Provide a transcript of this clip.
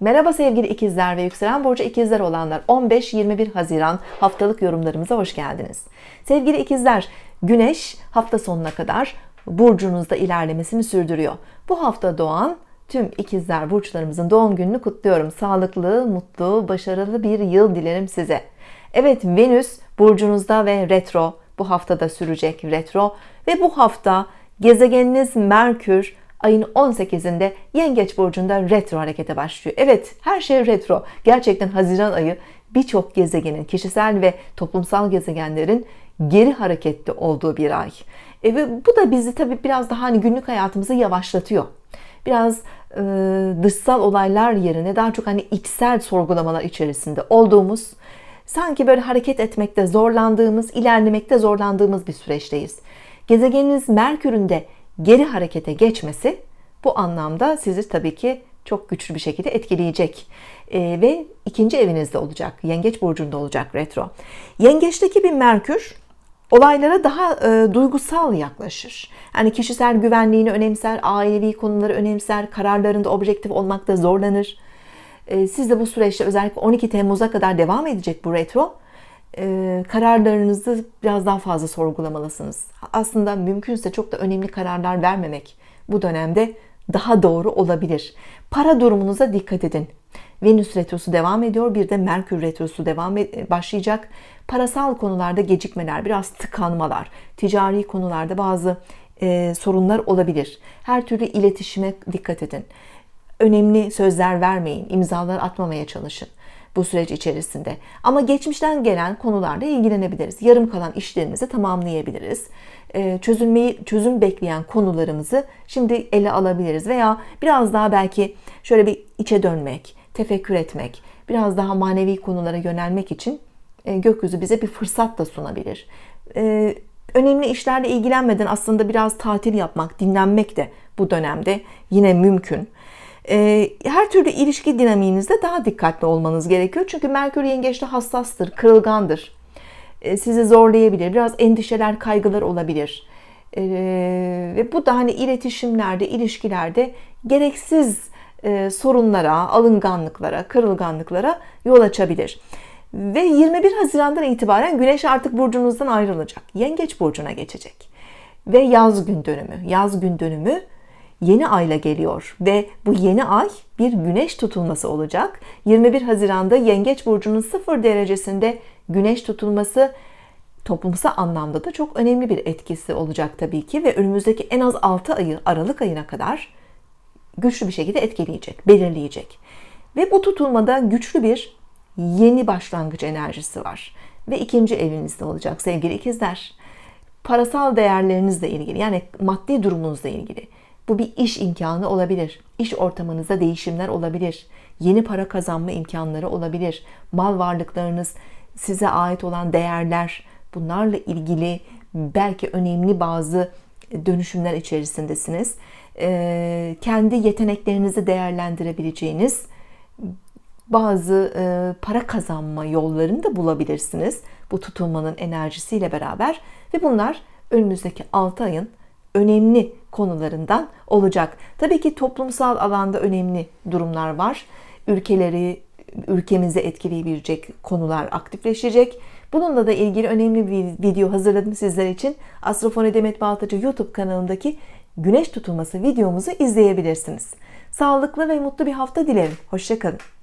Merhaba sevgili ikizler ve yükselen burcu ikizler olanlar 15-21 Haziran haftalık yorumlarımıza hoş geldiniz. Sevgili ikizler Güneş hafta sonuna kadar burcunuzda ilerlemesini sürdürüyor. Bu hafta doğan tüm ikizler burçlarımızın doğum gününü kutluyorum. Sağlıklı, mutlu, başarılı bir yıl dilerim size. Evet Venüs burcunuzda ve retro bu haftada sürecek retro ve bu hafta gezegeniniz Merkür ayın 18'inde Yengeç burcunda retro harekete başlıyor. Evet, her şey retro. Gerçekten Haziran ayı birçok gezegenin, kişisel ve toplumsal gezegenlerin geri harekette olduğu bir ay. E ve bu da bizi tabii biraz daha hani günlük hayatımızı yavaşlatıyor. Biraz e, dışsal olaylar yerine daha çok hani içsel sorgulamalar içerisinde olduğumuz, sanki böyle hareket etmekte zorlandığımız, ilerlemekte zorlandığımız bir süreçteyiz. Gezegeniniz Merkür'ün de geri harekete geçmesi bu anlamda sizi tabii ki çok güçlü bir şekilde etkileyecek. Ee, ve ikinci evinizde olacak. Yengeç burcunda olacak retro. Yengeçteki bir Merkür olaylara daha e, duygusal yaklaşır. Yani kişisel güvenliğini önemser, ailevi konuları önemser, kararlarında objektif olmakta zorlanır. E, siz de bu süreçte özellikle 12 Temmuz'a kadar devam edecek bu retro e, kararlarınızı biraz daha fazla sorgulamalısınız. Aslında mümkünse çok da önemli kararlar vermemek bu dönemde daha doğru olabilir. Para durumunuza dikkat edin. Venüs retrosu devam ediyor. Bir de Merkür retrosu devam ed- başlayacak. Parasal konularda gecikmeler, biraz tıkanmalar, ticari konularda bazı e, sorunlar olabilir. Her türlü iletişime dikkat edin. Önemli sözler vermeyin, imzalar atmamaya çalışın bu süreç içerisinde. Ama geçmişten gelen konularla ilgilenebiliriz. Yarım kalan işlerimizi tamamlayabiliriz. Ee, çözülmeyi çözüm bekleyen konularımızı şimdi ele alabiliriz veya biraz daha belki şöyle bir içe dönmek, tefekkür etmek, biraz daha manevi konulara yönelmek için e, gökyüzü bize bir fırsat da sunabilir. Ee, önemli işlerle ilgilenmeden aslında biraz tatil yapmak, dinlenmek de bu dönemde yine mümkün. Ee, her türlü ilişki dinamiğinizde daha dikkatli olmanız gerekiyor. Çünkü Merkür yengeçte hassastır, kırılgandır. Ee, sizi zorlayabilir. Biraz endişeler, kaygılar olabilir. Ee, ve bu da hani iletişimlerde, ilişkilerde gereksiz e, sorunlara, alınganlıklara, kırılganlıklara yol açabilir. Ve 21 Haziran'dan itibaren Güneş artık burcunuzdan ayrılacak. Yengeç burcuna geçecek. Ve yaz gün dönümü. Yaz gün dönümü yeni ayla geliyor ve bu yeni ay bir güneş tutulması olacak. 21 Haziran'da Yengeç burcunun 0 derecesinde güneş tutulması toplumsal anlamda da çok önemli bir etkisi olacak tabii ki ve önümüzdeki en az 6 ayı Aralık ayına kadar güçlü bir şekilde etkileyecek, belirleyecek. Ve bu tutulmada güçlü bir yeni başlangıç enerjisi var. Ve ikinci evinizde olacak sevgili ikizler. Parasal değerlerinizle ilgili yani maddi durumunuzla ilgili bu bir iş imkanı olabilir. İş ortamınızda değişimler olabilir. Yeni para kazanma imkanları olabilir. Mal varlıklarınız, size ait olan değerler, bunlarla ilgili belki önemli bazı dönüşümler içerisindesiniz. Ee, kendi yeteneklerinizi değerlendirebileceğiniz bazı e, para kazanma yollarını da bulabilirsiniz. Bu tutulmanın enerjisiyle beraber ve bunlar önümüzdeki 6 ayın önemli konularından olacak. Tabii ki toplumsal alanda önemli durumlar var. Ülkeleri, ülkemizi etkileyebilecek konular aktifleşecek. Bununla da ilgili önemli bir video hazırladım sizler için. Astrofone Demet Baltacı YouTube kanalındaki Güneş tutulması videomuzu izleyebilirsiniz. Sağlıklı ve mutlu bir hafta dilerim. Hoşçakalın.